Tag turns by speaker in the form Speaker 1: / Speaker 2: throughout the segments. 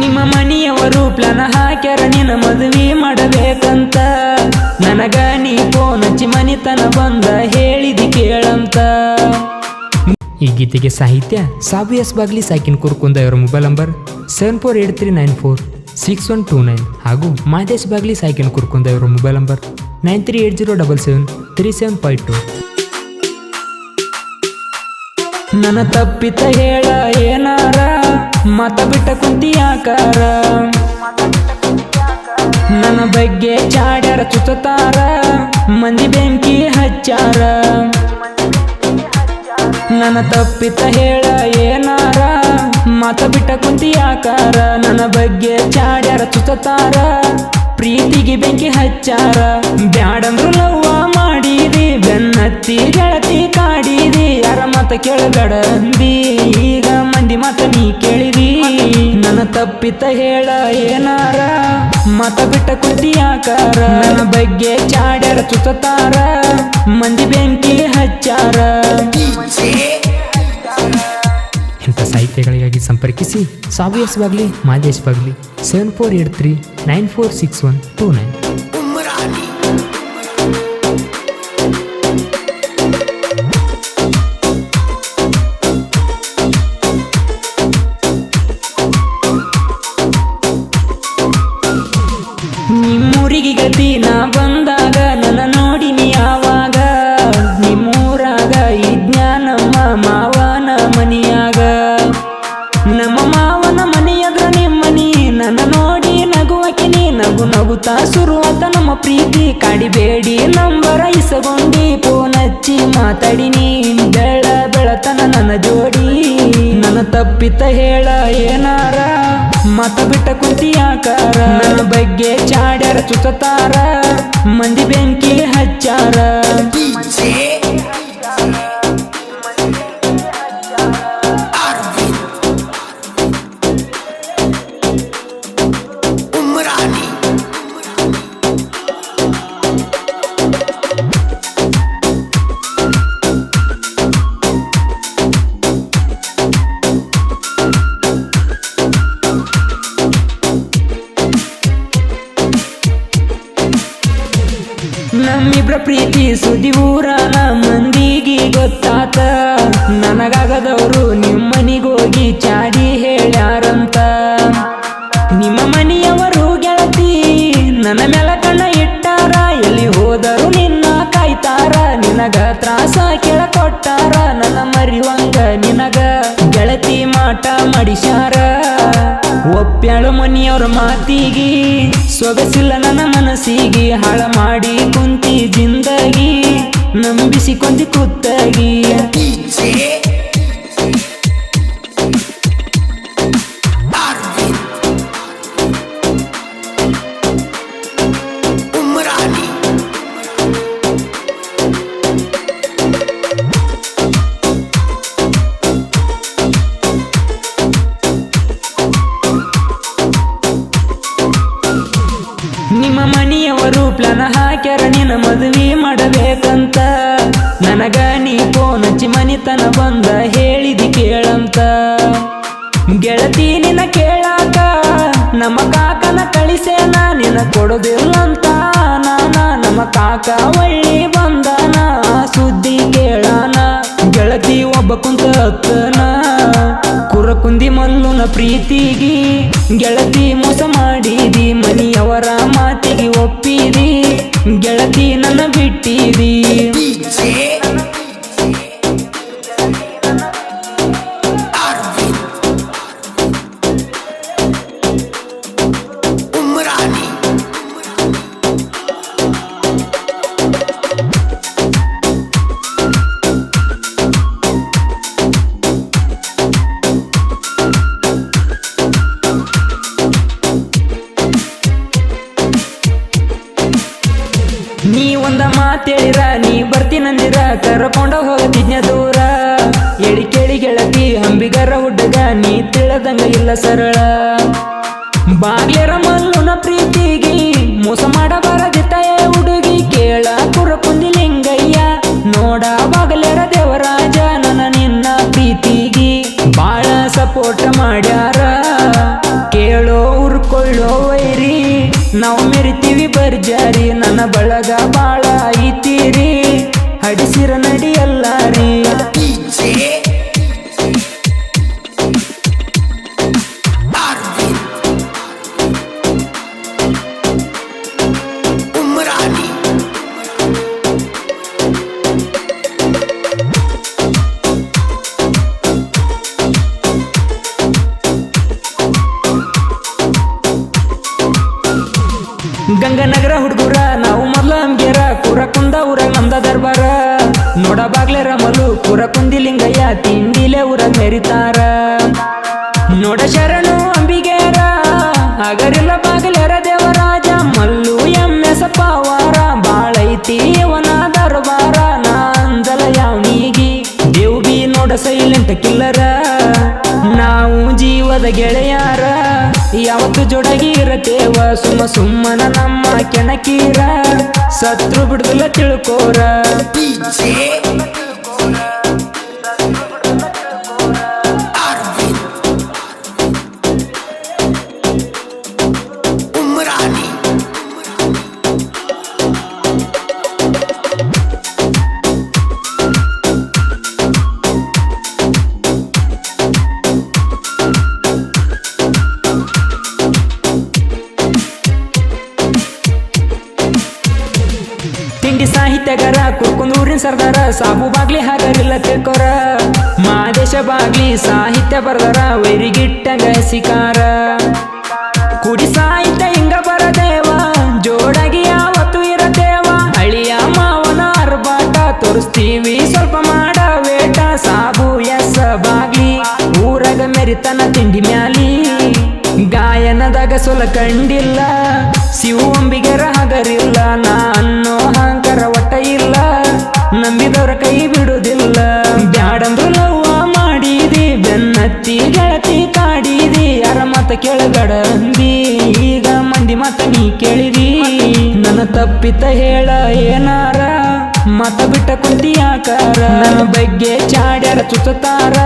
Speaker 1: ನಿಮ್ಮ ಮನೆಯವರು ಪ್ಲಾನ ಹಾಕ್ಯಾರ ನಿನ್ನ ಮದುವೆ ಮಾಡಬೇಕಂತ. ನನಗ ನೀ ಫೋನ್ ಹಚ್ಚಿ ಮನಿತನ ಬಂದ ಹೇಳಿದಿ ಕೇಳಂತ. ಈ ಗೀತೆಗೆ ಸಾಹಿತ್ಯ ಸಾಬು ಎಸ್ ಬಾಗ್ಲಿ ಸಾಕಿನ್ ಕುರ್ಕುಂದ ಇವರ mobile number seven four eight three nine four six one two nine ಹಾಗೂ ಮಾದೇಶ್ ಬಾಗ್ಲಿ ಸಾಕಿನ್ ಕುರ್ಕುಂದ ಇವರ mobile number nine three eight zero double seven three seven five two ನನ್ನ ತಪ್ಪಿತ ಹೇಳ ಏನಾರ ಮತ ಬಿಟ್ಟ ಕುಂತಿ ಯಾಕಾರ ನನ್ನ ಬಗ್ಗೆ ಚಾಡ್ಯಾರ ಚುಚ್ಚತಾರ ಮಂದಿ ಬೆಂಕಿ ಹಚ್ಚಾರ. ನನ್ನ ತಪ್ಪಿತ ಹೇಳ ಏನಾರ. ಮಾತ ಬಿಟ್ಟ ಕುಂತಿ ಯಾಕಾರ ನನ್ನ ಬಗ್ಗೆ ಚಾಡ್ಯಾರ ಚುಚ್ಚತಾರ ಪ್ರೀತಿಗೆ ಬೆಂಕಿ ಹಚ್ಚಾರ. ಬ್ಯಾಡಂದ್ರು ಲವ್ವ ಬೆನ್ನತ್ತಿ ಗೆಳತಿ ಕಾಡಿದಿ. ಯಾರ ಮತ ಕೇಳಬೇಡ ಅಂದಿ. ಈಗ ಮಂದಿ ಮತ ನೀ ಕೇಳಿದಿ. ನನ್ನ ತಪ್ಪಿತ ಹೇಳ ಏನಾರ? ಮತ ಬಿಟ್ಟ ಕುದಿ ಆಕಾರ ನನ್ನ ಬಗ್ಗೆ ಚಾಡ್ಯಾರ ಚುತತಾರ ಮಂದಿ ಬೆಂಕಿ ಹಚ್ಚಾರ? ಇಂಥ ಸಾಹಿತ್ಯಗಳಿಗಾಗಿ ಸಂಪರ್ಕಿಸಿ S Bagli Madesh Bagli seven four eight three nine four six one two nine ನಗುತ್ತಾ ಶುರುವಾತ ನಮ್ಮ ಪ್ರೀತಿ ಕಾಡಿಬೇಡಿ, ನಂಬರ ಇಸಗೊಂಡಿ, ಫೋನ್ ಹಚ್ಚಿ ಮಾತಾಡಿ ನೀನ್ ಬೆಳ ಬೆಳತನ ನನ್ನ ಜೋಡಿ. ನನ್ನ ತಪ್ಪಿತ ಹೇಳ ಏನಾರ, ಮತ ಬಿಟ್ಟ ಕುಂತಿ ಆಕಾರ ಬಗ್ಗೆ ಚಾಡ್ಯಾರ ಚುತತಾರ ಮಂದಿ ಬೆಂಕಿ ಹಚ್ಚಾರ? ನಮ್ಮಿಬ್ರ ಪ್ರೀತಿ ಸುದ್ದಿ ಊರ ಮಂದಿಗೆ ಗೊತ್ತಾತ. ನನಗಾಗದವರು ನಿಮ್ಮನಿಗೋಗಿ ಚಾಡಿ ಹೇಳ್ಯಾರಂತ. ನಿಮ್ಮ ಮನೆಯವರು ಗೆಳತಿ, ನನ್ನ ಮೇಲೆ ಕಣ್ಣ ಇಟ್ಟಾರ. ಎಲ್ಲಿ ಹೋದರೂ ನಿನ್ನ ಕಾಯ್ತಾರ, ನಿನಗ ತ್ರಾಸ ಕೇಳಕೊಟ್ಟಾರ. ಮನಿಯವ್ರ ಮಾತಿಗೆ ಸೊಗಸಿಲ್ಲ ನನ್ನ ಮನಸ್ಸಿಗೆ ಹಾಳ ಮಾಡಿ ಕುಂತಿ ಜಿಂದಗಿ ನಂಬಿಸಿ ಕೊಂದಿ ಕುತ್ತಗಿ ನಿಮ್ಮ ಮನೆಯವರು ಪ್ಲಾನ ಹಾಕ್ಯಾರ, ನಿನ್ನ ಮದುವೆ ಮಾಡಬೇಕಂತ. ನನಗ ನೀ ಫೋನ್ ಹಚ್ಚಿ ಮನಿತನ ಬಂದ ಹೇಳಿದಿ ಕೇಳಂತ. ಗೆಳತಿ ನಿನ್ನ ಕೇಳಾಕ, ನಮ್ಮ ಕಾಕನ ಕಳಿಸೇನ ನಿನ್ನ ಕೊಡೋದಿಲ್ಲಂತ. ನಾನ ನಮ್ಮ ಕಾಕ ಒಳ್ಳಿ ಬಂದನ, ಸುದ್ದಿ ಕೇಳಾನ. ಗೆಳತಿ ಒಬ್ಬ ಕುಂತ ಕುರ ಕುಂದಿ ಮಲ್ಲುನ ಪ್ರೀತಿಗಿ ಗೆಳತಿ ಮೋಸ ಮಾಡಿದಿ ಮನಿಯವರ ಮಾತಿಗೆ ಒಪ್ಪಿದಿ ಗೆಳತಿ ನನ್ನ ಬಿಟ್ಟಿದಿ. ಮಾತೇಳಿರ ನೀ ಬರ್ತೀನಂದಿರ ಕರ್ಕೊಂಡ ಹೋಗತಿಜ್ಞ ದೂರ. ಎಳಿ ಕೇಳಿ ಗೆಳತಿ, ಹಂಬಿಗರ ಹುಡುಗ, ನೀ ತಿಳದಂಗ ಇಲ್ಲ ಸರಳ. ಬಾಗ್ಲೇರ ಮಲ್ಲುನ ಪ್ರೀತಿಗಿ, ಮೋಸ ಮಾಡಬಾರದಿತ್ತ ಹುಡುಗಿ, ಕೇಳ ಕುರ ಕುಂದಿ ಲಿಂಗಯ್ಯ. ನೋಡ ಬಾಗ್ಲೇರ ದೇವರಾಜ, ನನ್ನ ನಿನ್ನ ಪ್ರೀತಿಗೆ. ಬಾಳ ಸಪೋರ್ಟ್ ಮಾಡ್ಯಾರ. ನಾವು ಮೆರಿತೀವಿ ಬರ್ಜಾರಿ ನನ್ನ ಬಳಗ ಬಾಳ ಗಂಗನಗರ ಹುಡುಗರ, ನಾವು ಮೊದ್ಲ ಅಂಗೇರ ಕೂರ ಕುಂದ ಊರಾಗ ನಮ್ದ ದರ್ಬಾರ. ನೋಡ ಬಾಗ್ಲೆ ರಮಲು ಕೂರ ಕುಂದಿ ಲಿಂಗಯ್ಯ, ತಿಂಡಿಲೆ ಊರ ಮೆರಿತಾರ ನೋಡ ಶರಣು ಅಂಬಿಗೇರ ಅಗರಿಲ್ಲ ಬಾಗ್ಲೆರ ದೇವರಾಜ, ಮಲ್ಲು ಎಮ್ಮೆಸ ಪಾವಾರ, ಬಾಳೈತಿ ವನ ದರ್ಬಾರ ನಾ ಅಂದಲ ಯಾವನಿಗಿ. ದೇವ್ ಬಿ ನೋಡ ಸೈಲೆಂಟ್ ಕಿಲ್ಲರ ನಾವು ಜೀವದ ಗೆಳೆಯಾರ ಯಾವತ್ತು ಜೋಡಾಗಿ ಇರತೇವ ಸುಮ್ಮ ಸುಮ್ಮನ ನಮ್ಮ ಕೆಣಕೀರ. ಸತ್ರು ಬಿಡುದಿಲ್ಲ ತಿಳ್ಕೋರ. ತಿಂಡಿ ಸಾಹಿತ್ಯಗಾರ ಕುರ್ಕುಂದೂರಿನ ಸರ್ದಾರ, ಸಾಬು ಬಾಗ್ಲಿ ಹಾಗರಿಲ್ಲ ತಿಳ್ಕೊರ. ಮಾದೇಶ ಬಾಗ್ಲಿ ಸಾಹಿತ್ಯ ಬರ್ದಾರ ವೈರಿಗಿಟ್ಟ ಸಿಕಾರ. ಕುಡಿ ಸಾಹಿತ್ಯ ಹಿಂಗ ಬರದೇವ, ಜೋಡಾಗಿ ಯಾವತ್ತು ಇರದೇವ ಅಳಿಯ ಮಾವನ ಅರ್ಬಾಟ ತೋರಿಸ್ತೀವಿ, ಸ್ವಲ್ಪ ಮಾಡ ವೇಟ ಸಾಬು, ಎಸ್, ಬಾಗ್ಲಿ, ಊರಾಗ ಮೆರಿತನ ತಿಂಡಿ ಮ್ಯಾಲಿ. ಗಾಯನದಾಗ ಸೊಲ ಕಂಡಿಲ್ಲ ಶಿವ ಅಂಬಿಗೆರ ಹಗರಿಲ್ಲ. ತಪ್ಪಿತ ಹೇಳ ಏನಾರ? ಮತ ಬಿಟ್ಟ ಕುಂತಿಯಾಕಾರ ನನ್ನ ಬಗ್ಗೆ ಚಾಡ್ಯಾರ ಚುತ್ತಾರ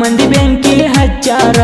Speaker 1: ಮಂದಿ ಬೆಂಕಿ ಹಚ್ಚಾರ?